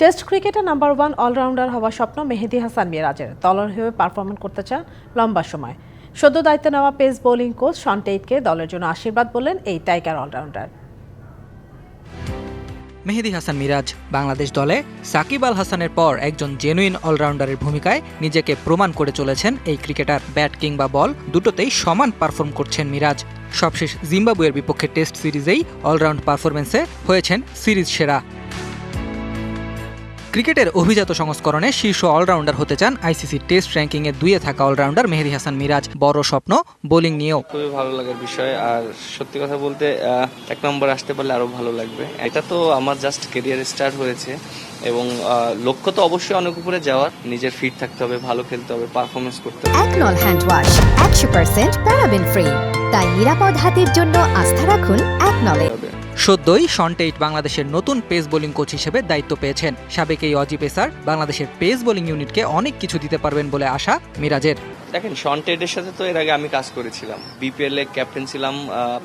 Test ক্রিকেটে number one allrounder হওয়ার স্বপ্ন মেহেদি হাসান মিরাজের। দলের হয়ে পারফরমেন্স করতে চান লম্বা সময়। সদ্য দায়িত্ব নেওয়া পেস বোলিং কোচ শন টেইটকে দলের জন্য আশীর্বাদ বললেন এই টাইগার অলরাউন্ডার। মেহেদি হাসান মিরাজ বাংলাদেশ দলে সাকিব আল হাসানের পর একজন জেনুইন অলরাউন্ডারের ভূমিকায় নিজেকে প্রমাণ করে চলেছেন এই ক্রিকেটার। ব্যাট কিংবা বল দুটোতেই সমান পারফর্ম করছেন মিরাজ। সবশেষ জিম্বাবুয়ের বিপক্ষে টেস্ট সিরিজেই অলরাউন্ড পারফরমেন্সে হয়েছেন সিরিজ সেরা। ক্রিকেটের অভিজাত সংস্করণে শীর্ষ অলরাউন্ডার হতে চান আইসিসি টেস্ট র্যাঙ্কিংয়ে দুয়ে থাকা অলরাউন্ডার মেহেদি হাসান মিরাজ। বড় স্বপ্ন বোলিং নিয়েও। খুবই ভালো লাগার বিষয়। আর সত্যি কথা বলতে এক নম্বর আসতে পারলে আরও ভালো লাগবে। এটা তো আমার জাস্ট কেরিয়ার স্টার্ট হয়েছে। এবং লক্ষ্য তো অবশ্যই অনেক উপরে যাওয়ার। নিজের ফিট থাকতে হবে ভালো খেলতে হবে পারফরমেন্স করতে হবে। একনল হ্যান্ড ওয়াশ একশো পার্সেন্ট প্যারাবেন ফ্রি তাই নিরাপদ হাতের জন্য আস্থা রাখুন একনলে সদ্যই সনটেইট বাংলাদেশের নতুন পেস বোলিং কোচ হিসেবে দায়িত্ব পেয়েছেন। সাবেক এই অজি পেসার বাংলাদেশের পেস বোলিং ইউনিটকে অনেক কিছু দিতে পারবেন বলে আশা মিরাজের। দেখেন শন টেডের সাথে তো এর আগে আমি কাজ করেছিলাম। বিপিএল এ ক্যাপ্টেন ছিলাম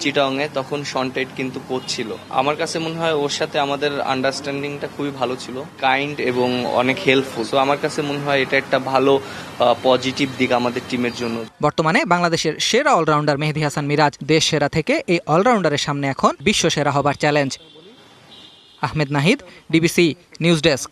চিটাং এ তখন শন টেড কিন্তু কোচ ছিল। আমার কাছে মনে হয় ওর সাথে আমাদের আন্ডারস্ট্যান্ডিংটা খুবই ভালো ছিল। কাইন্ড এবং অনেক হেল্পফুল তো আমার কাছে মনে হয় এটা একটা ভালো পজিটিভ দিক আমাদের টিমের জন্য। বর্তমানে বাংলাদেশের সেরা অলরাউন্ডার মেহেদি হাসান মিরাজ দেশ সেরা থেকে এই অলরাউন্ডারের সামনে এখন বিশ্ব সেরা হবার challenge Ahmed Nahid DBC news desk